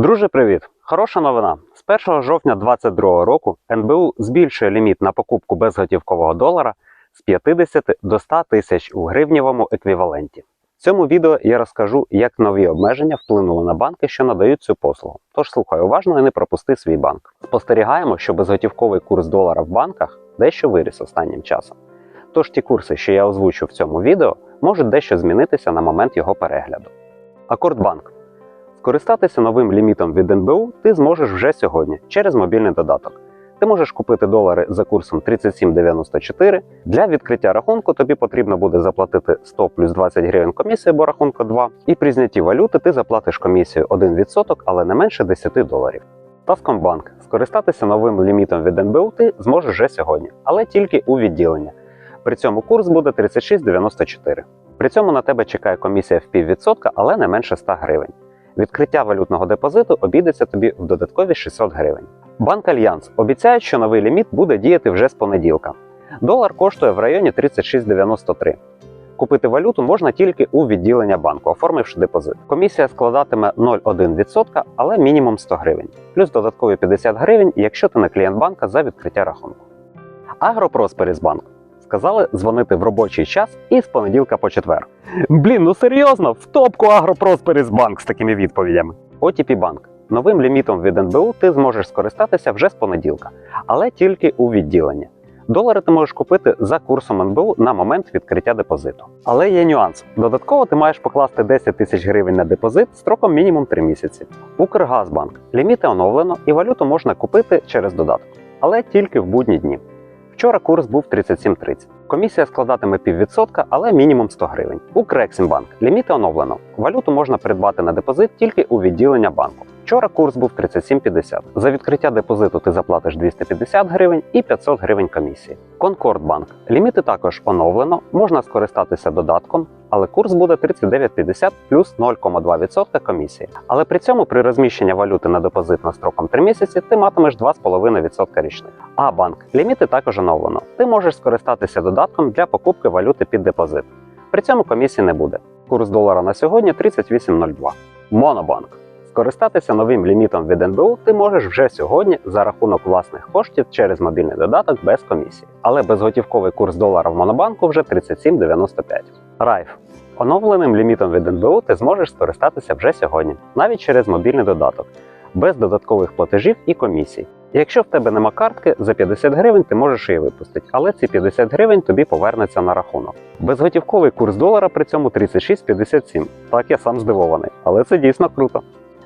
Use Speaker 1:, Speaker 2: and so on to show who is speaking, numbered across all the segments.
Speaker 1: Друже, привіт! Хороша новина. З 1 жовтня 2022 року НБУ збільшує ліміт на покупку безготівкового долара з 50 до 100 тисяч у гривнівому еквіваленті. В цьому відео я розкажу, як нові обмеження вплинули на банки, що надають цю послугу. Тож слухай уважно і не пропусти свій банк. Спостерігаємо, що безготівковий курс долара в банках дещо виріс останнім часом. Тож ті курси, що я озвучу в цьому відео, можуть дещо змінитися на момент його перегляду. Акордбанк. Скористатися новим лімітом від НБУ ти зможеш вже сьогодні через мобільний додаток. Ти можеш купити долари за курсом 37,94. Для відкриття рахунку тобі потрібно буде заплатити 100 плюс 20 гривень комісії, бо рахунку 2. І при знятті валюти ти заплатиш комісію 1%, але не менше 10 доларів. Таскомбанк. Скористатися новим лімітом від НБУ ти зможеш вже сьогодні, але тільки у відділення. При цьому курс буде 36,94. При цьому на тебе чекає комісія в піввідсотка, але не менше 100 гривень. Відкриття валютного депозиту обійдеться тобі в додаткові 600 гривень. Банк Альянс обіцяє, що новий ліміт буде діяти вже з понеділка. Долар коштує в районі 36,93. Купити валюту можна тільки у відділення банку, оформивши депозит. Комісія складатиме 0,1%, але мінімум 100 гривень, плюс додаткові 50 гривень, якщо ти не клієнт банка за відкриття рахунку. Агропросперісбанк сказали дзвонити в робочий час і з понеділка по четвер. Блін, ну серйозно, в топку Агропросперісбанк з такими відповідями. OTP банк. Новим лімітом від НБУ ти зможеш скористатися вже з понеділка, але тільки у відділенні. Долари ти можеш купити за курсом НБУ на момент відкриття депозиту. Але є нюанс. Додатково ти маєш покласти 10 тисяч гривень на депозит строком мінімум 3 місяці. Укргазбанк. Ліміти оновлено і валюту можна купити через додаток, але тільки в будні дні. Вчора курс був 37,30. Комісія складатиме піввідсотка, але мінімум 100 гривень. Укрексімбанк. Ліміти оновлено. Валюту можна придбати на депозит тільки у відділення банку. Вчора курс був 37,50. За відкриття депозиту ти заплатиш 250 гривень і 500 гривень комісії. Конкордбанк. Ліміти також оновлено, можна скористатися додатком, але курс буде 39,50 плюс 0,2% комісії. Але при цьому при розміщенні валюти на депозит на строком 3 місяці ти матимеш 2,5% річних. А банк. Ліміти також оновлено. Ти можеш скористатися додатком для покупки валюти під депозит. При цьому комісії не буде. Курс долара на сьогодні 38,02. Монобанк. Скористатися новим лімітом від НБУ ти можеш вже сьогодні за рахунок власних коштів через мобільний додаток без комісії. Але безготівковий курс долара в Монобанку вже 37,95. Райф. Оновленим лімітом від НБУ ти зможеш скористатися вже сьогодні, навіть через мобільний додаток, без додаткових платежів і комісій. Якщо в тебе нема картки, за 50 гривень ти можеш її випустити, але ці 50 гривень тобі повернеться на рахунок. Безготівковий курс долара при цьому 36,57. Так я сам здивований, але це дійсно круто.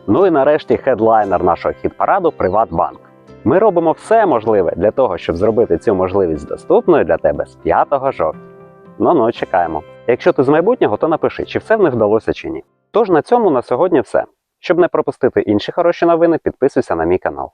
Speaker 1: Ну і нарешті хедлайнер нашого хіт-параду Приватбанк. Ми робимо все можливе для того, щоб зробити цю можливість доступною для тебе з 5 жовтня. Ну ну чекаємо. Якщо ти з майбутнього, то напиши, чи все в них вдалося чи ні. Тож на цьому на сьогодні все. Щоб не пропустити інші хороші новини, підписуйся на мій канал.